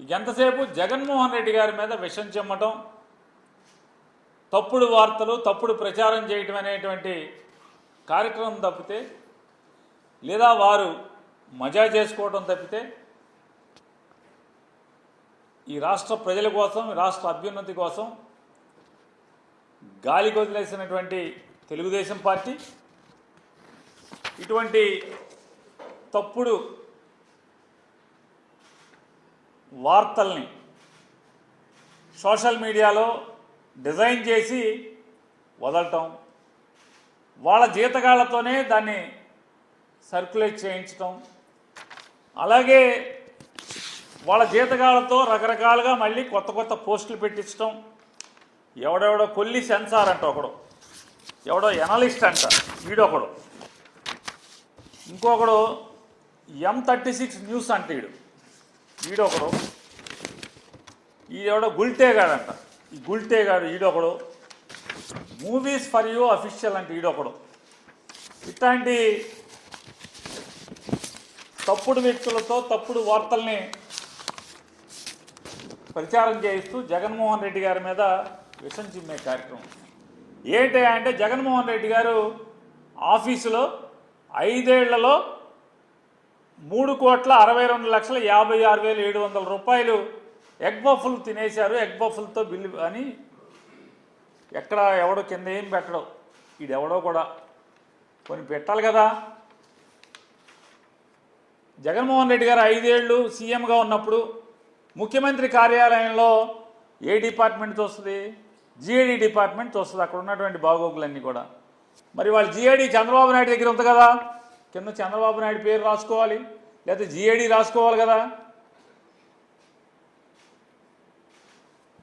ఎంతసేపు జగన్మోహన్ రెడ్డి గారి మీద విషం చెమ్మటం తప్పుడు వార్తలు తప్పుడు ప్రచారం చేయటం అనేటువంటి కార్యక్రమం తప్పితే లేదా వారు మజా చేసుకోవడం తప్పితే ఈ రాష్ట్ర ప్రజల కోసం రాష్ట్ర అభ్యున్నతి కోసం గాలికి వదిలేసినటువంటి తెలుగుదేశం పార్టీ ఇటువంటి తప్పుడు వార్తల్ని సోషల్ మీడియాలో డిజైన్ చేసి వదలటం వాళ్ళ జీతగాళ్ళతోనే దాన్ని సర్క్యులేట్ చేయించటం అలాగే వాళ్ళ జీతగాళ్ళతో రకరకాలుగా మళ్ళీ కొత్త కొత్త పోస్టులు పెట్టించటం ఎవడెవడో కొల్లి సెన్సార్ అంట ఒకడు ఎవడో ఎనలిస్ట్ అంట వీడొకడు. ఇంకొకడు ఎం థర్టీ సిక్స్ న్యూస్ అంట వీడు. వీడొకడు ఈడెవడో గుల్టేగాడంట ఈ గుల్టేగాడు ఈడొకడు. మూవీస్ ఫర్ యూ అఫీషియల్ అంటే ఈడొకడు. ఇట్లాంటి తప్పుడు వ్యక్తులతో తప్పుడు వార్తల్ని ప్రచారం చేయిస్తూ జగన్మోహన్ రెడ్డి గారి మీద విషం చిమ్మే కార్యక్రమం. ఏంటి అంటే జగన్మోహన్ రెడ్డి గారు ఆఫీసులో ఐదేళ్ళలో మూడు కోట్ల అరవై రెండు లక్షల యాభై ఆరు వేల ఏడు వందల రూపాయలు ఎగ్ బఫుల్ తినేశారు. ఎగ్ బఫుల్తో బిల్లు అని ఎక్కడ ఎవడో కింద ఏం పెట్టడం. ఎవడో కూడా కొన్ని పెట్టాలి కదా. జగన్మోహన్ రెడ్డి గారు ఐదేళ్ళు సీఎంగా ఉన్నప్పుడు ముఖ్యమంత్రి కార్యాలయంలో ఏ డిపార్ట్మెంట్ వస్తుంది? జిఏడి డిపార్ట్మెంట్ వస్తుంది. అక్కడ ఉన్నటువంటి బాగోగులన్నీ కూడా. మరి వాళ్ళు జిఏడి చంద్రబాబు నాయుడు దగ్గర ఉంది కదా. కింద చంద్రబాబు నాయుడు పేరు రాసుకోవాలి. లేకపోతే జిఏడి రాసుకోవాలి కదా.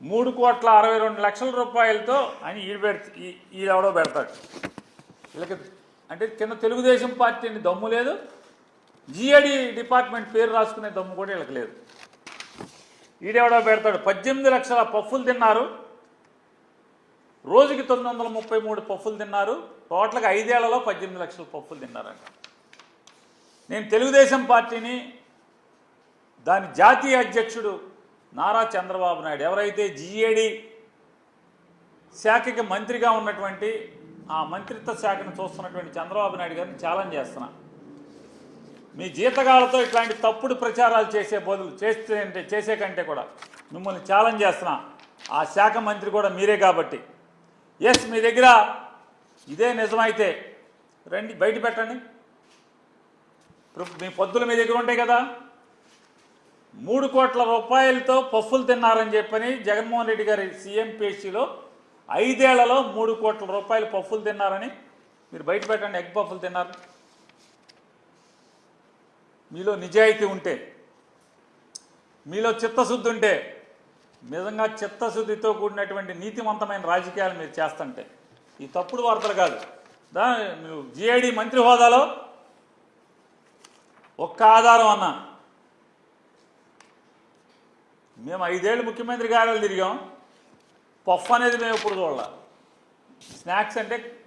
మూడు కోట్ల అరవై రెండు లక్షల రూపాయలతో అని ఈ పెడితే ఈడెవడో పెడతాడు. వీళ్ళకి అంటే కింద తెలుగుదేశం పార్టీని దమ్ము లేదు. జిఏడి డిపార్ట్మెంట్ పేరు రాసుకునే దమ్ము కూడా వీళ్ళకి లేదు. ఈడెవడో పెడతాడు పద్దెనిమిది లక్షల పఫ్ఫులు తిన్నారు. రోజుకి తొమ్మిది వందల ముప్పై మూడు పఫ్ఫులు తిన్నారు. టోటల్గా ఐదేళ్ళలో పద్దెనిమిది లక్షల పఫ్ఫులు తిన్నారంట. నేను తెలుగుదేశం పార్టీని దాని జాతీయ అధ్యక్షుడు నారా చంద్రబాబు నాయుడు ఎవరైతే జిఏడి శాఖకి మంత్రిగా ఉన్నటువంటి ఆ మంత్రిత్వ శాఖను చూస్తున్నటువంటి చంద్రబాబు నాయుడు గారిని ఛాలెంజ్ చేస్తున్నా. మీ జీతగాలతో ఇట్లాంటి తప్పుడు ప్రచారాలు చేసే బదులు చేస్తే అంటే చేసే కంటే కూడా మిమ్మల్ని ఛాలెంజ్ చేస్తున్నా. ఆ శాఖ మంత్రి కూడా మీరే కాబట్టి. ఎస్ మీ దగ్గర ఇదే నిజమైతే రండి బయట పెట్టండి. ఇప్పుడు మీ పొద్దులు మీ దగ్గర ఉంటాయి కదా? మూడు కోట్ల రూపాయలతో పప్పులు తిన్నారని చెప్పని జగన్మోహన్ రెడ్డి గారి సీఎం పేషీలో ఐదేళ్ళలో మూడు కోట్ల రూపాయలు పప్పులు తిన్నారని మీరు బయట పెట్టండి ఎగ్ పప్పులు తిన్నారు. మీలో నిజాయితీ ఉంటే మీలో చిత్తశుద్ధి ఉంటే నిజంగా చిత్తశుద్ధితో కూడినటువంటి నీతివంతమైన రాజకీయాలు మీరు చేస్తుంటే ఈ తప్పుడు వార్తలు కాదు. దా మీరు జిఐడి మంత్రి హోదాలో ఒక్క ఆధారం అన్నా. మేము ఐదేళ్ళు ముఖ్యమంత్రి కార్యాలయం తిరిగాం. పఫ్ అనేది మేము ఎప్పుడు చూడాల. స్నాక్స్ అంటే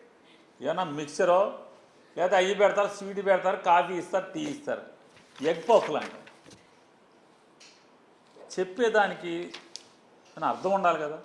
ఏమన్నా మిక్చరో లేదా అయ్యి పెడతారు స్వీట్ పెడతారు కాఫీ ఇస్తారు టీ ఇస్తారు. ఎగ్ పఫ్లు అంటే. చెప్పేదానికి అని అర్థం ఉండాలి కదా?